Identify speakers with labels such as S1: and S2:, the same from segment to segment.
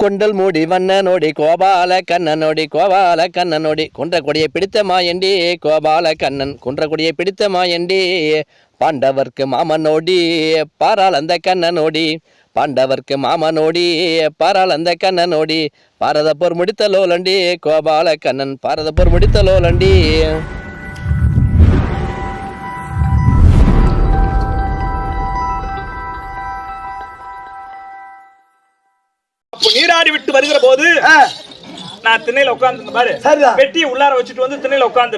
S1: கொண்டல் மூடி வண்ண வண்ணனோடி கோபால கண்ணன் கண்ணனோடி கோபால கண்ணன் நோடி. குன்ற கொடியை பிடித்த மாயண்டி கோபால கண்ணன். குன்ற கொடியை பிடித்த மாயண்டி பாண்டவர்க்கு மாமனோடி பாராளந்த கண்ணனோடி பாண்டவர்க்கு மாமனோடி பாராளந்த கண்ணனோடி பாரத போர் முடித்த லோலண்டி கோபால கண்ணன். பாரத போர் முடித்த லோலண்டி.
S2: விட்டு வருகிற போது நான் திண்ணையில உட்கார்ந்து பாரு. பெட்டியை உள்ளார வச்சுட்டு வந்து திண்ணையில உட்கார்ந்து.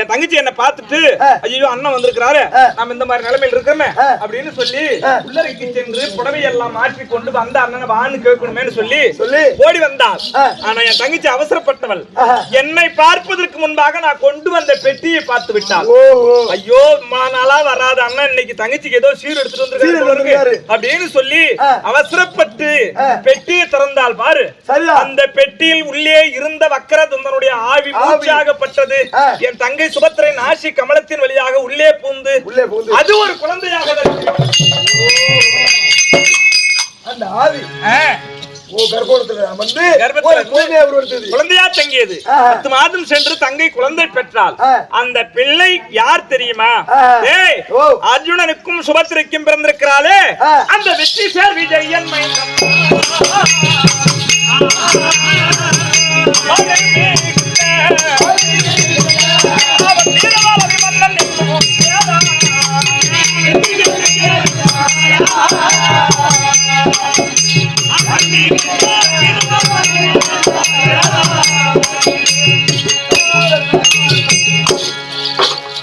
S2: என் தங்கச்சி என்ன பார்த்துட்டு ஐயோ அண்ணன் வந்திருக்கிறாரு. நம்ம இந்த மாதிரி நிலைமையில இருக்கோமே அப்படின்னு சொல்லி உள்ளறைக்கு சென்று புடவை எல்லாம் மாற்றி கொண்டு வந்த அண்ணனை வான்னு கேட்கணுமேனு சொல்லி
S3: சொல்லி.
S2: ஓடி வந்தாள் ஆனா என் தங்கச்சி அவசரப்பட்டவள். என்னை பார்ப்பதற்கு முன்பாக நான் கொண்டு வந்த பெட்டியை பார்த்து விட்டாள். ஐயோ மா நாளா வராத அண்ணன் இன்னைக்கு தங்கச்சிக்கு ஏதோ சீர் எடுத்துட்டு வந்திருக்காரு அப்படின்னு சொல்லி. அவசரப்பட்டு பெட்டியை திறந்தால் பாரு. அந்த பெட்டியில் உள்ளே இருந்த வக்கரதந்தனுடைய ஆவி. மூச்சாகப்பட்டது. என் தங்கை சுபத்திரை நாசி கமலத்தின் வழியாக உள்ளே பூந்து
S3: உள்ளே.
S2: அது ஒரு குழந்தையாக
S3: அந்த ஆவி குழந்தையை
S2: தங்கியது. பத்து மாதம் சென்று தங்கை குழந்தை பெற்றாள்
S3: ஆ.
S2: அந்த பிள்ளை யார் தெரியுமா. அர்ஜுனனுக்கும் சுபத்திரைக்கும் பிறந்திருக்கிறாளே. அந்த வெற்றி சேர் விஜயன் மைந்தன்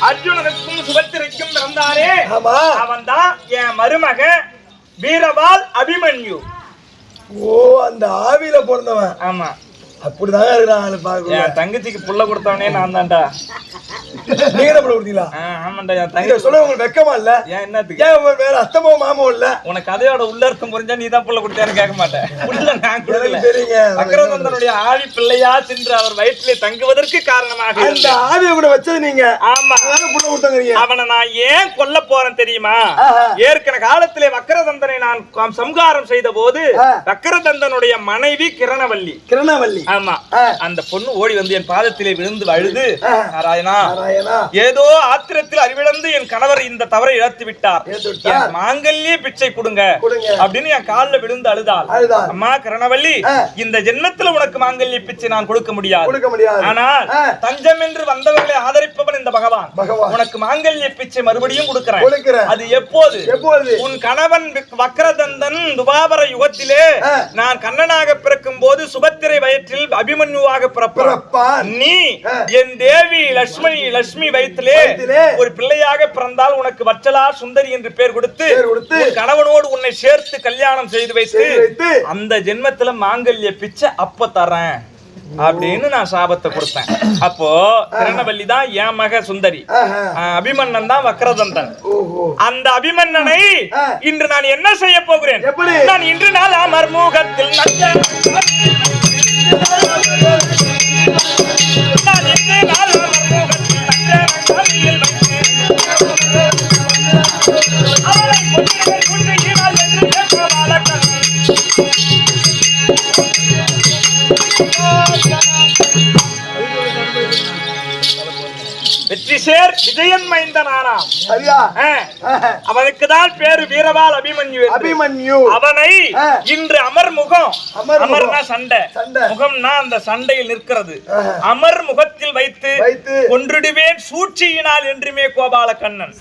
S2: அர்ஜுனனுக்கும் சுபத்திரைக்கும் பிறந்தானே
S3: ஆமா.
S2: அவன் தான் என் மருமக வீரவாள் அபிமன்யு.
S3: ஓ அந்த ஆவியில பிறந்தவன்.
S2: ஆமா.
S3: அப்படிதாங்க இருக்கிறான் ஆளு பாக்க
S2: என் தங்கச்சிக்கு புள்ள கொடுத்தவனே நான் தான்டா.
S3: நீங்க என்ன கொடுத்தீங்களா?
S2: ஆமாண்டா என் தங்கச்சி.
S3: சொல்ல உங்களுக்கு வெக்கமா இல்ல?
S2: ஏன் என்னத்துக்கு?
S3: ஏன் வேற அத்தமோ மாமோ இல்ல?
S2: உனக்கு கதையோட உள்ளர்த்தம் புரிஞ்சா நீ தான் புள்ள கொடுத்தேன்னு கேட்க மாட்டேன். புள்ள நான் கொடுக்கல.
S3: எனக்கு தெரியுங்க?
S2: சக்கரவந்தனுடைய ஆவி பிள்ளையா சென்று அவர் வயிற்றிலே தங்குவதற்கு காரணமாக
S3: அந்த. ஆவியை கூட வச்சது நீங்க.
S2: ஆமா.
S3: புள்ள கொடுத்தாங்க
S2: அவனை நான் ஏன் கொல்ல போறேன் தெரியுமா?
S3: ஆஹா.
S2: ஏற்கன காலத்திலே வக்கரதந்தனை நான் சம்ஹாரம் செய்த போது. வக்கரதந்தனுடைய மனைவி கிரணவல்லி.
S3: கிரணவல்லி.
S2: ஆமா. அந்த பொண்ணு ஓடி வந்து என் பாதத்திலே விழுந்து அழுது. நாராயணா ஏதோ ஆத்திரத்தில் அறிவிழந்து என் கணவர் இந்த தவறை இழத்து விட்டார் மாங்கல்ய பிச்சை கொடுங்க. அப்படின்னு என் கால்ல விழுந்து அழுதாள். அம்மா கரணவல்லி
S3: ஆ.
S2: இந்த ஜென்மத்துல உனக்கு மாங்கல்ய பிச்சை நான் கொடுக்க முடியாது ஆனால். தஞ்சம் என்று வந்தவர்களை ஆதரிப்பவன் இந்த பகவான். உனக்கு மாங்கல்ய பிச்சை மறுபடியும் கொடுக்கிறேன். அது எப்போது உன் கணவன் விக்- வக்ரதந்தன் துபாபர யுகத்திலே. நான் கண்ணனாக பிறக்கும் போது சுபத்திரை வயிற்றில் அபிமன்யுவாக பிறப்பான்
S3: பிறப்பான்.
S2: நீ. என் தேவி லட்சுமணி லட்சுமி வயிற்றிலே
S3: வயிற்றிலே.
S2: ஒரு பிள்ளையாக பிறந்தால் உனக்கு வச்சலா சுந்தரி என்று பேர் கொடுத்து கணவனோடு உன்னை சேர்த்து கல்யாணம் செய்து வைத்து அந்த ஜென்மத்துல மாங்கல்ய பிச்சை அப்ப தரேன் அப்படின்னு நான் சாபத்தை கொடுத்தேன். அப்போ திருநவல்லி தான் என் மக சுந்தரி. அபிமன்னன் தான் வக்ரதந்தன். அந்த அபிமன்னனை. இன்று நான் என்ன செய்ய போகிறேன்? நான் இன்று நாள் அமர் முகத்தில் நட்ட நான் இன்று சேர் விஜயன் மைந்தன்
S3: சரியா.
S2: அவனுக்கு தான் பேரு வீரவாள் அபிமன்யு.
S3: அபிமன்யு.
S2: அவனை. இன்று அமர் முகம்
S3: அமர் முகம்.
S2: அமர்னா சண்டை. முகம்னா அந்த சண்டையில் நிற்கிறது. அமர் முகத்தில் வைத்து கொன்றிடுவேன் சூழ்ச்சியினால் என்றுமே கோபால கண்ணன்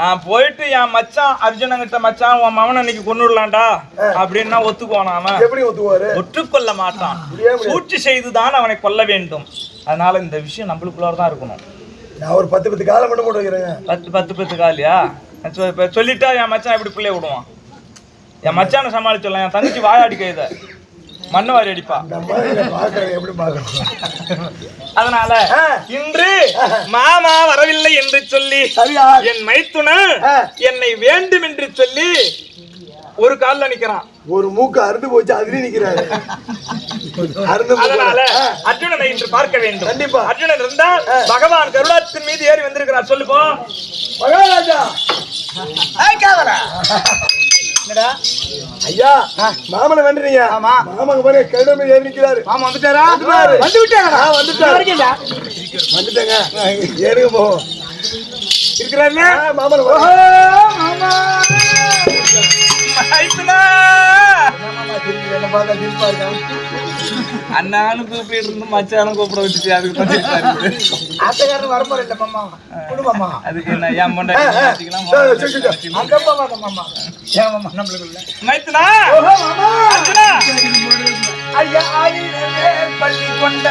S2: நான் போயிட்டு என் மச்சான் அர்ஜுனங்கிட்ட மச்சான் உன் மவனை இன்னைக்கு கொன்னுடலாம்டா அப்படின்னா ஒத்துக்குவான் அவன்?
S3: எப்படி ஒத்துக்குவாரு?
S2: ஒற்றுக்கொள்ள மாட்டான். சூழ்ச்சி செய்துதான் அவனை கொல்ல வேண்டும். அதனால இந்த விஷயம் நம்மளுக்குள்ளார தான் இருக்கணும்.
S3: நான் ஒரு பத்து பத்து காலம் மட்டும் போட்டு வைக்கிறேங்க.
S2: பத்து பத்து பத்து காலியா? சொல்லிட்டா என் மச்சான் எப்படி பிள்ளைய விடுவான். என் மச்சானை சமாளிச்சிடலாம் என் தங்கச்சி வாயாடி கைத மண்ணு வாரி அடிப்பா.
S3: எப்படி பாக்கணும்
S2: அதனால. இன்று மாமா வரவில்லை என்று சொல்லி என் மைத்துனன்
S3: ஆ.
S2: என்னை வேண்டும் என்று சொல்லி ஒரு கால்ல நிக்கிறான்.
S3: ஒரு மூக்கு அறுந்து போச்சு அதுலயும் நிக்கிறாரு.
S2: அதனால. அர்ஜுனனை இன்று பார்க்க வேண்டும்.
S3: கண்டிப்பா.
S2: அர்ஜுனன் இருந்தால் பகவான் கருடாத்தின் மீது ஏறி வந்திருக்கிறார். சொல்லு போ.
S3: மகாராஜா!
S4: என்னடா?
S3: ஐயா மாமனை வந்துட்டீங்க
S4: ஆமா.
S3: மாமன் பாரு கருடமை ஏறி நிக்கிறாரு.
S4: மாமா வந்துட்டாரா. வந்து விட்டாரா
S3: வந்துட்டாரு. வந்துட்டேங்க. ஏறுங்க போவோம்
S4: இருக்கிறாருல
S3: மாமன்
S4: மாமா.
S2: அண்ணானும் கூப்பிட்டு இருந்து மச்சானும் கூப்பிட வச்சுட்டு அதுக்கு.
S4: ஆசைக்காரன் வரப்போற இல்ல மாமா. குடும்பமா
S2: அதுக்கு என்ன ஏன்
S4: மாமா மாமா. இல்ல
S2: மைத்துனா?
S4: ஐயா ஆயிரமே பள்ளி கொண்ட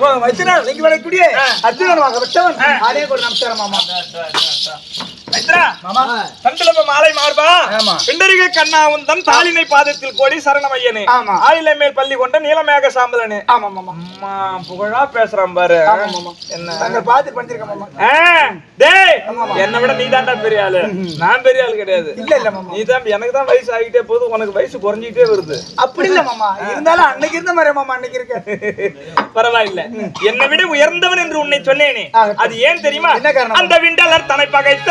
S4: ஓ, வைத்தியநாள் நீங்க வரக்கூடிய அர்ஜுனன் வாங்க விட்டவன்
S2: ஆ. மாலை மார்பா. பிண்டரிக கண்ணா உந்தன் தாளினை பாதத்தில் கோடி சரணமையனே. ஆயிலை மேல் பள்ளி கொண்ட நீலமேக சாம்பலனே. அம்மா புகழா பேசுறான் பாரு. என்ன? விட நீ தான்டா பெரிய ஆளு. நான் பெரிய ஆள் கிடையாது.
S4: இல்ல இல்ல
S2: நீ தான் எனக்கு தான் வயசு ஆகிட்டே போகுது உனக்கு வயசு குறைஞ்சிட்டே வருது.
S4: அப்படி இல்ல மாமா. இருந்தாலும் அன்னைக்கு இருந்த மாதிரி மாமா அன்னைக்கு இருக்க.
S2: பரவாயில்ல. என்னை விட உயர்ந்தவன் என்று உன்னை சொன்னேனே. அது ஏன் தெரியுமா? அந்த விண்டலர் தன்னை பகைத்த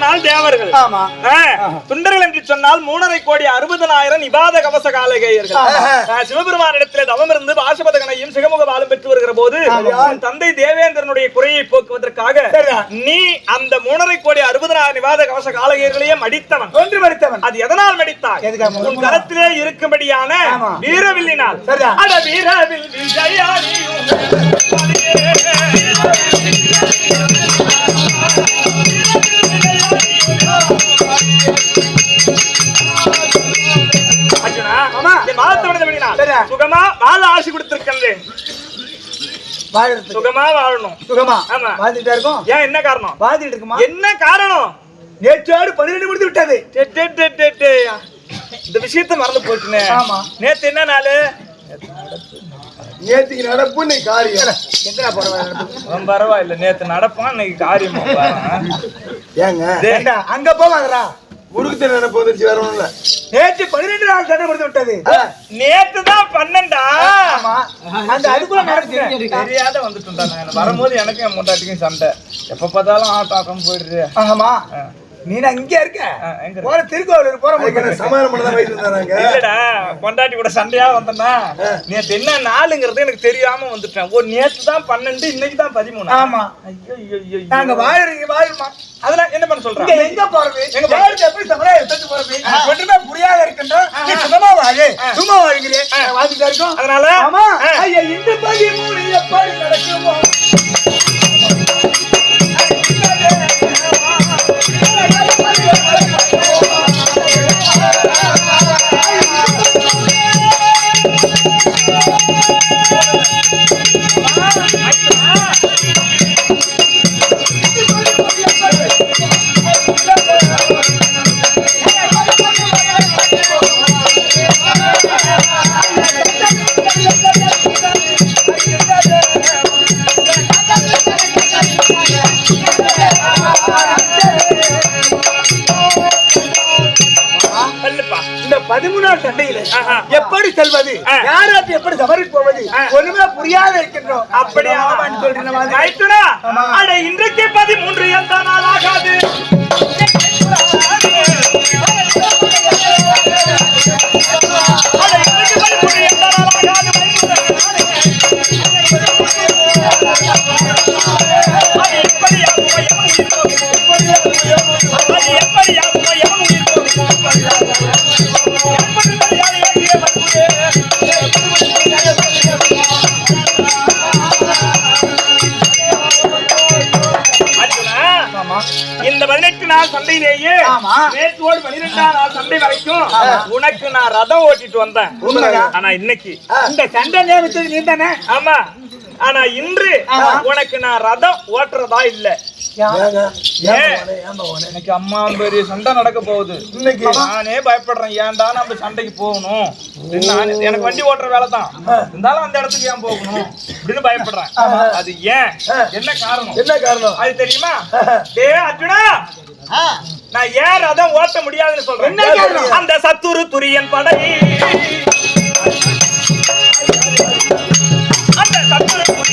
S2: சொன்னால் தேவர்கள்.
S4: ஆமா.
S2: துண்டர்கள் என்று சொன்னால் மூணரை கோடி அறுபதனாயிரம் நிபாத கவச காலகேயர்கள். ஆ, சிவபெருமானிடத்திலே தவம் இருந்து பாசபதகனையும் சிகமுக பாலும் பெற்று வருகிற போது தந்தை தேவேந்திரனுடைய குறையை போக்குவதற்காக நீ அந்த மூணரை கோடி அறுபதனாயிரம் நிபாத கவச காலகேயர்களையே மடித்தவன்.
S4: ஒன்று மடித்தவன்.
S2: அது எதனால் மடித்தாய்? உன் கரத்திலே இருக்கும்படியான. வீரவில்லினால். அட வீரவில் விஜயானியும் சுகமா வாழ ஆசை கொடுத்திருக்கின்றேன்
S4: வாழறதுக்கு.
S2: சுகமா வாழணும்.
S4: சுகமா.
S2: ஆமா.
S4: வாழ்ந்துட்டா இருக்கும்.
S2: ஏன் என்ன காரணம்?
S4: வாழ்ந்துட்டு இருக்குமா?
S2: என்ன காரணம்?
S4: நேற்றோடு பன்னிரெண்டு முடித்து விட்டது.
S2: இந்த விஷயத்த மறந்து போச்சுனே
S4: ஆமா.
S2: நேத்து என்ன நாளு?
S3: நேத்திக்கு நடப்பு நீ காரியம்.
S4: எங்கடா பரவாயில்ல
S2: பரவாயில்ல நேத்து நடப்பான் இன்னைக்கு காரியமா.
S3: ஏங்க.
S4: அங்க போவாங்கடா
S3: உருக்குத்த நினைப்பு வந்துருச்சு வேற
S4: நேற்று பன்னிரெண்டு நாள் சண்டை கொடுத்து விட்டது
S2: நேத்து தான் பண்ணண்டா
S4: ஆமா. அந்த அதுக்குள்ள நடக்குது
S2: தெரியாத. வந்துட்டுண்டா நான் வரும்போது எனக்கு என் முண்டாட்டிக்கும் சண்டை. எப்ப பார்த்தாலும் ஆட்டம் போயிடுது.
S4: ஆமா. நீ நான் இங்க இருக்க? போற திருக்கோவிலூர் போற
S3: என்ன சமாதானம் பண்ண தான் போயிட்டு இருந்தாங்க
S2: இல்லடா பொண்டாட்டி கூட சண்டையா வந்தேன்னா நேத்து என்ன நாளுங்கிறது எனக்கு தெரியாம வந்துட்டேன். ஓ நேத்து தான் பன்னெண்டு இன்னைக்கு தான் பதிமூணு.
S4: ஆமா.
S2: ஐயோ
S4: நாங்க வாழறீங்க வாழுமா
S2: அதெல்லாம் என்ன பண்ண சொல்றேன்
S4: எங்க போறது
S2: எங்க போறது?
S4: வாழ்க்கை எப்படி சமரா எடுத்து போறது ஒன்றுமே புரியாத இருக்கின்றோம் நீ சுகமா வாழு சும்மா வாழுகிறே வாழ்ந்துட்டா இருக்கும்
S2: அதனால?
S4: ஆமா. ஐயா இந்த பதிமூணு எப்படி நடக்குமோ பதிமூணாம் சண்டையில. எப்படி செல்வது. யாராட்டு எப்படி சமரித்து போவது. ஒண்ணுமே புரியாத இருக்கின்றோம்.
S2: அப்படியா?
S4: ஆமான்னு சொல்றேன்
S2: இன்றைக்கு பதிமூன்று எந்த நாள் ஆகாது இந்த பதினெட்டு நாள் சண்டையிலேயே. நேற்றோடு பனிரெண்டாம் நாள் சண்டை வரைக்கும் உனக்கு நான் ரதம் ஓட்டிட்டு வந்தேன். ஆனா இன்னைக்கு
S4: இந்த சண்டை நீ தானே?
S2: ஆமா. ஆனா இன்று உனக்கு நான் ரதம் ஓட்டுறதா இல்ல. அம்மா பெரிய சண்டை நடக்க போகுது.
S3: இன்னைக்கு?
S2: நானே பயப்படுறேன். ஏன்டா நம்ம சண்டைக்கு போகணும்? எனக்கு வண்டி ஓட்டுற வேலை தான். இருந்தாலும் அந்த இடத்துக்கு ஏன் போகணும்? அப்படின்னு பயப்படுறேன். அது ஏன்? என்ன காரணம்?
S3: என்ன காரணம்?
S2: அது தெரியுமா? டே அர்ஜுனா! நான் ஏன் ரதம் ஓட்ட முடியாதுன்னு சொல்றேன்? அந்த சத்துரு துரியன் படை.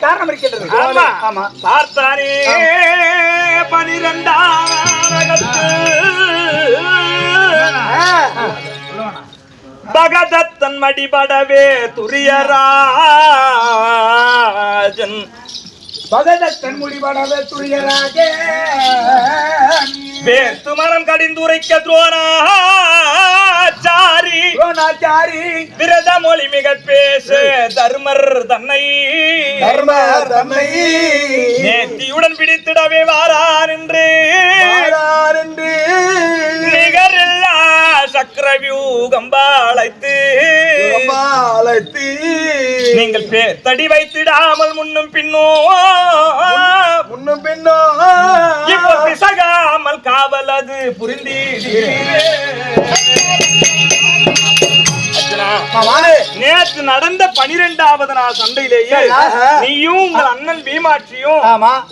S4: காரணம் இருக்கின்றது
S2: ஆமா.
S4: ஆமா.
S2: பார்த்தானே பனிரெண்டாம் பகதத்தன் மடிபடவே துரியராஜன்.
S4: பகதத்தன் முடிபடவே துரியராஜ
S2: வேத்து மரம் கடிந்துரைக்க துரோணாச்சாரி.
S4: துரோணாச்சாரி.
S2: விரத மொழி மிக பேச தர்மர் தன்னை.
S3: தர்ம தன்னை.
S2: நேர்த்தியுடன் பிடித்திடவே நீங்கள் பே- தடி வைத்திடாமல் முன்னும் பின்னும்.
S3: முன்னும் பின்னும்.
S2: இப்போ பிசகாமல் காவல் அது
S3: வாரு.
S2: நேற்று நடந்த பனிரெண்டாவது நாள் சண்டையிலேயே. நீயும் உங்கள் அண்ணன் பீமாட்சியும்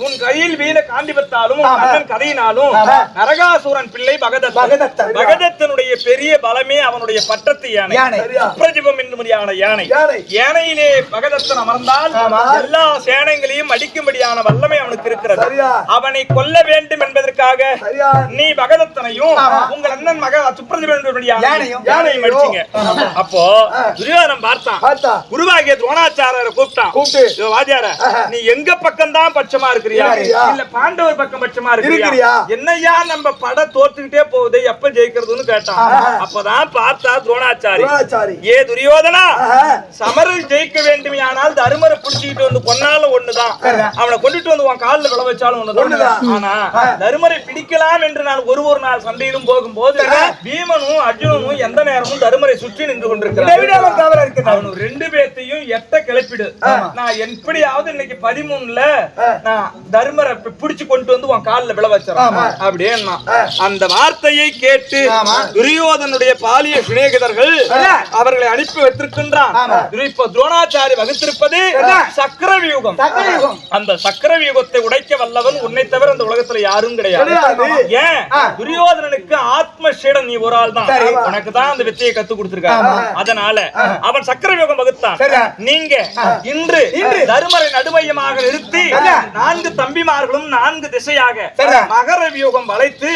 S2: உன் கையில் வீர காண்டிபத்தாலும். அண்ணன் கதையினாலும். நரகாசுரன் பிள்ளை பகதத்தன். பகதத்தனுடைய பெரிய பலமே அவனுடைய பட்டத்து யானை
S4: யானை.
S3: சரியா?
S2: சுப்ரஜிபம் என்னும் யானை
S3: யானை.
S2: யானையிலே பகதத்தன் அமர்ந்தால். எல்லா சேனைகளையும் அடிக்கும்படியான வல்லமை அவனுக்கு இருக்கிறது? அவனை கொல்ல வேண்டும் என்பதற்காக நீ பகதத்தனையும். உங்கள் அண்ணன் மக சுப்ரஜிபம்
S4: யானையும்.
S2: அடிச்சீங்க அப்போ துரியோதனன் பார்த்தான்
S3: பார்த்தா.
S2: குருவாகிய துரோணாச்சாரியரை கூப்பிட்டான்
S3: கூப்பிட்டு.
S2: நீ எங்க பக்கம் தான் பட்சமா இருக்கிறியா? இல்ல பாண்டவர் பக்கம் பட்சமா
S3: இருக்கிறியா?
S2: என்னையா நம்ம பட தோத்துக்கிட்டே போகுது எப்ப ஜெயிக்கிறதுன்னு கேட்டான். அப்பதான் பார்த்தா துரோணாச்சாரி. ஏ துரியோதனா. சமரில் ஜெயிக்க வேண்டுமையானால் தருமரை புடிச்சிட்டு வந்து கொன்னாலும் ஒண்ணுதான். அவனை கொண்டுட்டு வந்து உன் கால்ல வச்சாலும் ஒண்ணுதான். ஆனா தருமரை பிடிக்கலாம் என்று நான் ஒரு ஒரு நாள் சண்டையிலும் போகும்போது பீமனும் அர்ஜுனனும் எந்த நேரமும் தருமரை சுற்றி நின்று கொண்டிருக்கிறார் அவனு ரெண்டு பேர்த்தையும் எட்ட கிளப்பிடு. நான் எப்படியாவது இன்னைக்கு பதிமூணுல நான் தர்மரை பிடிச்சு கொண்டு வந்து உன் கால்ல விழ வச்சிடறேன். அப்படின்னா அந்த வார்த்தையை கேட்டு துரியோதனுடைய பாலிய சிநேகிதர்கள் அவர்களை அனுப்பி வைத்திருக்கின்றான். துரி- இப்ப துரோணாச்சாரி வகுத்திருப்பது சக்கரவியூகம்.
S4: சக்கரவியூகம்.
S2: அந்த சக்கரவியூகத்தை உடைக்க வல்லவன் உன்னை தவிர அந்த உலகத்துல யாரும் கிடையாது. ஏன்? துரியோதனனுக்கு ஆத்ம சீடன் நீ ஒரு ஆள் தான். உனக்கு தான் அந்த வித்தையை கத்து கொடுத்திருக்காரு. அதனால அவன் சக்கரவியூகம் வகுத்தான்.
S4: சரி.
S2: நீங்க இன்று தருமரை நடுமையமாக நிறுத்தி நான்கு தம்பிமார்களும் நான்கு திசையாக. மகர வியூகம் வளைத்து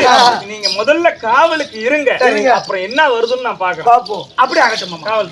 S2: நீங்க முதல்ல காவலுக்கு இருங்க. அப்புறம் என்ன வருதுன்னு நான் பாக்குறேன்
S4: அப்படி ஆகட்டும்
S2: காவல்